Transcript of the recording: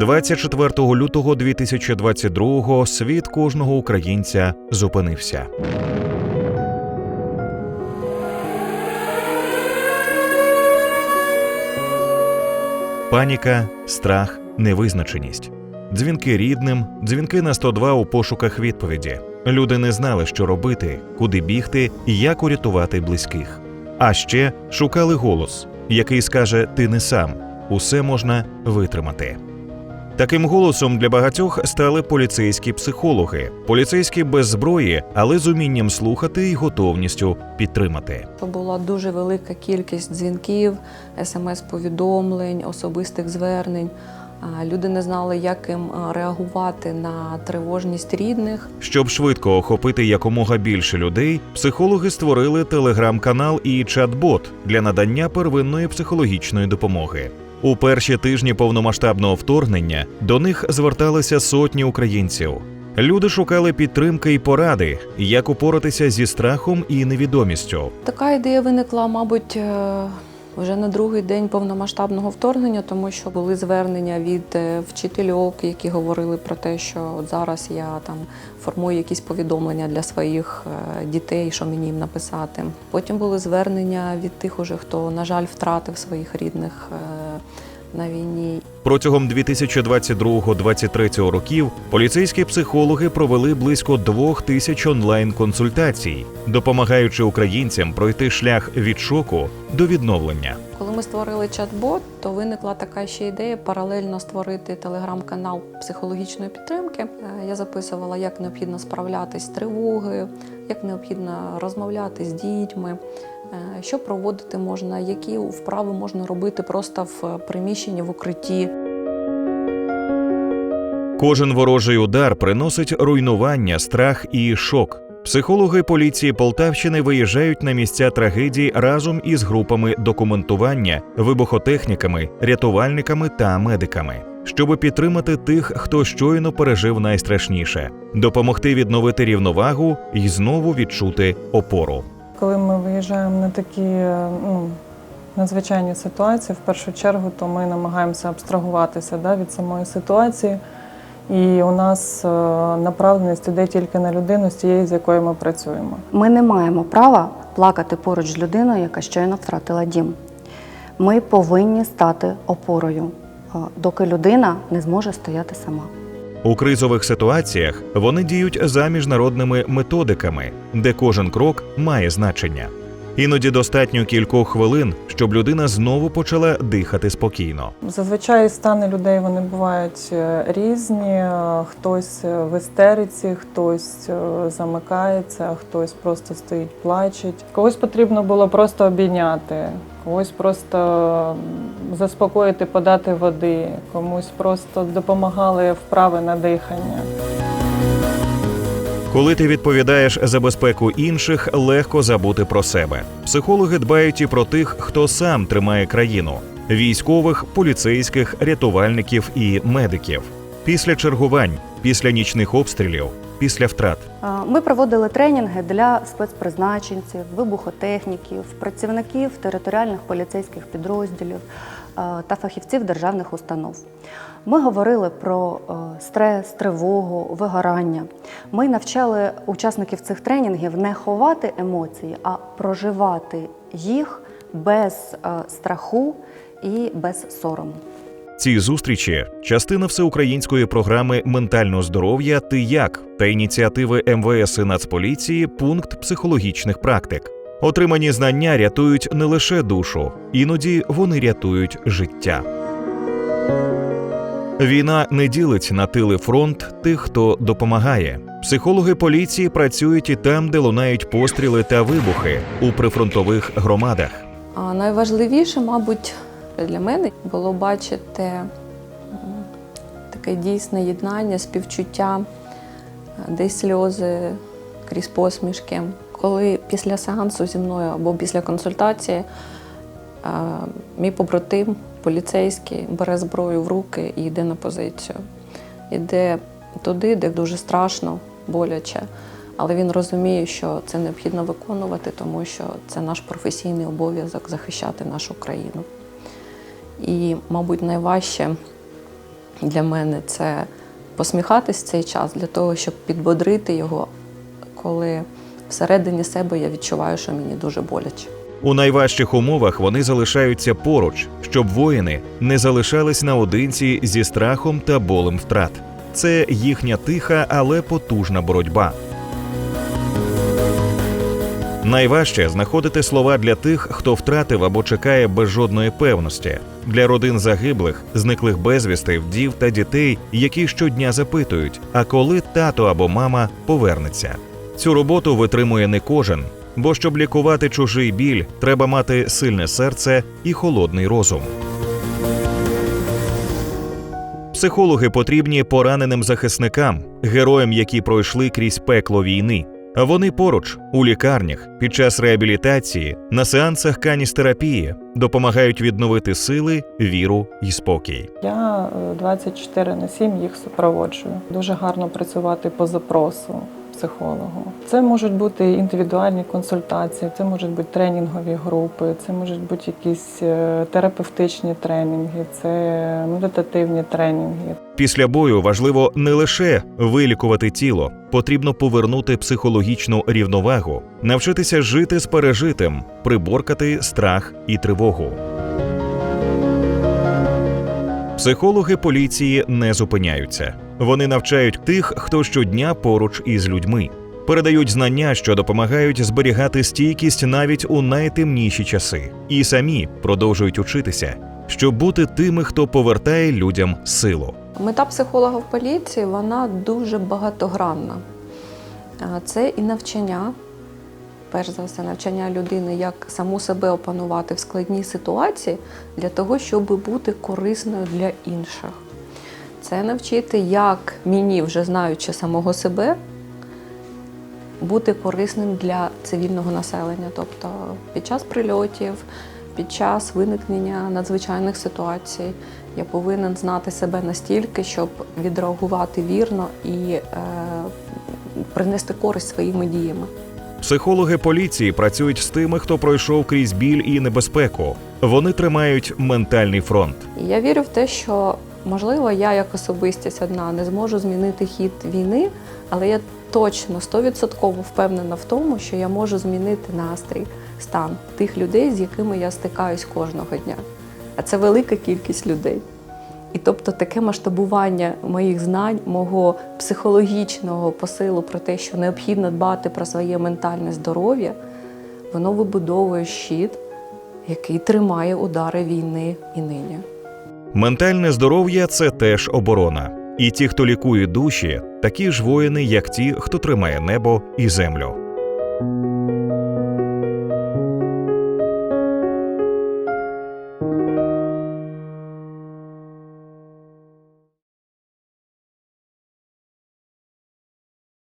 24 лютого 2022-го світ кожного українця зупинився. Паніка, страх, невизначеність. Дзвінки рідним, дзвінки на 102 у пошуках відповіді. Люди не знали, що робити, куди бігти і як урятувати близьких. А ще шукали голос, який скаже: Ти не сам, усе можна витримати. Таким голосом для багатьох стали поліцейські психологи, поліцейські без зброї, але з умінням слухати і готовністю підтримати. Була дуже велика кількість дзвінків, смс-повідомлень, особистих звернень. Люди не знали, як їм реагувати на тривожність рідних. Щоб швидко охопити якомога більше людей, психологи створили телеграм-канал і чат-бот для надання первинної психологічної допомоги. У перші тижні повномасштабного вторгнення до них зверталися сотні українців. Люди шукали підтримки і поради, як упоратися зі страхом і невідомістю. Така ідея виникла, мабуть, е, вже на другий день повномасштабного вторгнення, тому що були звернення від е, вчительок, які говорили про те, що от зараз я там формую якісь повідомлення для своїх е, дітей, що мені їм написати. Потім були звернення від тих, уже хто, на жаль, втратив своїх рідних на війні. Протягом 2022-2023 років поліцейські психологи провели близько двох тисяч онлайн-консультацій, допомагаючи українцям пройти шлях від шоку до відновлення. Коли ми створили чат-бот, то виникла така ще ідея паралельно створити телеграм-канал психологічної підтримки. Е, Я записувала, як необхідно справлятись з тривогою, як необхідно розмовляти з дітьми, що проводити можна, які вправи можна робити просто в приміщенні в укритті. Кожен ворожий удар приносить руйнування, страх і шок. Психологи поліції Полтавщини виїжджають на місця трагедії разом із групами документування, вибухотехніками, рятувальниками та медиками, щоб підтримати тих, хто щойно пережив найстрашніше, допомогти відновити рівновагу і знову відчути опору. Коли ми виїжджаємо на такі ну, надзвичайні ситуації, в першу чергу, то ми намагаємося абстрагуватися да, від самої ситуації. І у нас е, направленість іде тільки на людину з тією, з якою ми працюємо. Ми не маємо права плакати поруч з людиною, яка щойно втратила дім. Ми повинні стати опорою, е, доки людина не зможе стояти сама. У кризових ситуаціях вони діють за міжнародними методиками, де кожен крок має значення. Іноді достатньо кількох хвилин, щоб людина знову почала дихати спокійно. Зазвичай стани людей вони бувають е, різні. Е, Хтось в істериці, хтось е, замикається, хтось просто стоїть, плачеть. Когось потрібно було просто обійняти, когось просто заспокоїти, подати води, комусь просто допомагали вправи на дихання. Коли ти відповідаєш за безпеку інших, легко забути про себе. Психологи дбають і про тих, хто сам тримає країну: військових, поліцейських, рятувальників і медиків. Після чергувань, після нічних обстрілів, після втрат. Ми проводили тренінги для спецпризначенців, вибухотехніків, працівників територіальних поліцейських підрозділів та фахівців державних установ. Ми говорили про е, стрес, тривогу, вигорання. Ми навчали учасників цих тренінгів не ховати емоції, а проживати їх без е, страху і без сорому. Ці зустрічі частина всеукраїнської програми ментального здоров'я Ти як та ініціативи МВС і Нацполіції пункт психологічних практик. Отримані знання рятують не лише душу, іноді вони рятують життя. Війна не ділить на тили фронт тих, хто допомагає. Психологи поліції працюють і там, де лунають постріли та вибухи у прифронтових громадах. А найважливіше, мабуть, для мене було бачити таке дійсне єднання, співчуття, е, десь сльози крізь посмішки. Коли після сеансу зі мною або після консультації е, мій побратим поліцейський бере зброю в руки і йде на позицію. Іде туди, де дуже страшно, боляче. Але він розуміє, що це необхідно виконувати, тому що це наш професійний обов'язок захищати нашу країну. І, мабуть, найважче для мене це посміхатись цей час для того, щоб підбодрити його, коли всередині себе я відчуваю, що мені дуже боляче. У найважчих умовах вони залишаються поруч, щоб воїни не залишались наодинці зі страхом та болем втрат. Це їхня тиха, але потужна боротьба. Найважче знаходити слова для тих, хто втратив або чекає без жодної певності, для родин загиблих, зниклих безвісти, вдів та дітей, які щодня запитують, а коли тато або мама повернеться. Цю роботу витримує не кожен, бо щоб лікувати чужий біль, треба мати сильне серце і холодний розум. Психологи потрібні пораненим захисникам, героям, які пройшли крізь пекло війни. Вони поруч у лікарнях під час реабілітації, на сеансах каністерапії допомагають відновити сили, віру і спокій. Я е, 24 на 7 їх супроводжую. Дуже гарно працювати по запросу психологу. Це можуть бути індивідуальні консультації, це можуть бути тренінгові групи, це можуть бути якісь е, терапевтичні тренінги, це медитативні тренінги. Після бою важливо не лише вилікувати тіло, потрібно повернути психологічну рівновагу, навчитися жити з пережитим, приборкати страх і тривогу. Психологи поліції не зупиняються. Вони навчають тих, хто щодня поруч із людьми, передають знання, що допомагають зберігати стійкість навіть у найтемніші часи, і самі продовжують учитися, щоб бути тими, хто повертає людям силу. Мета психолога в поліції вона дуже багатогранна. Це і навчання, перш за все, навчання людини, як саму себе опанувати в складній ситуації для того, щоб бути корисною для інших. Це навчити, як мені, вже знаючи самого себе, бути корисним для цивільного населення, тобто під час прильотів, під час виникнення надзвичайних ситуацій. Я повинен знати себе настільки, щоб відреагувати вірно і е, принести користь своїми діями. Психологи поліції працюють з тими, хто пройшов крізь біль і небезпеку. Вони тримають ментальний фронт. Я вірю в те, що можливо я як особистість одна не зможу змінити хід війни, але я точно 100% впевнена в тому, що я можу змінити настрій, стан тих людей, з якими я стикаюсь кожного дня. А це велика кількість людей. І тобто таке масштабування моїх знань, мого психологічного посилу про те, що необхідно дбати про своє ментальне здоров'я, воно вибудовує щит, який тримає удари війни і нині. Ментальне здоров'я це теж оборона. І ті, хто лікує душі, такі ж воїни, як ті, хто тримає небо і землю.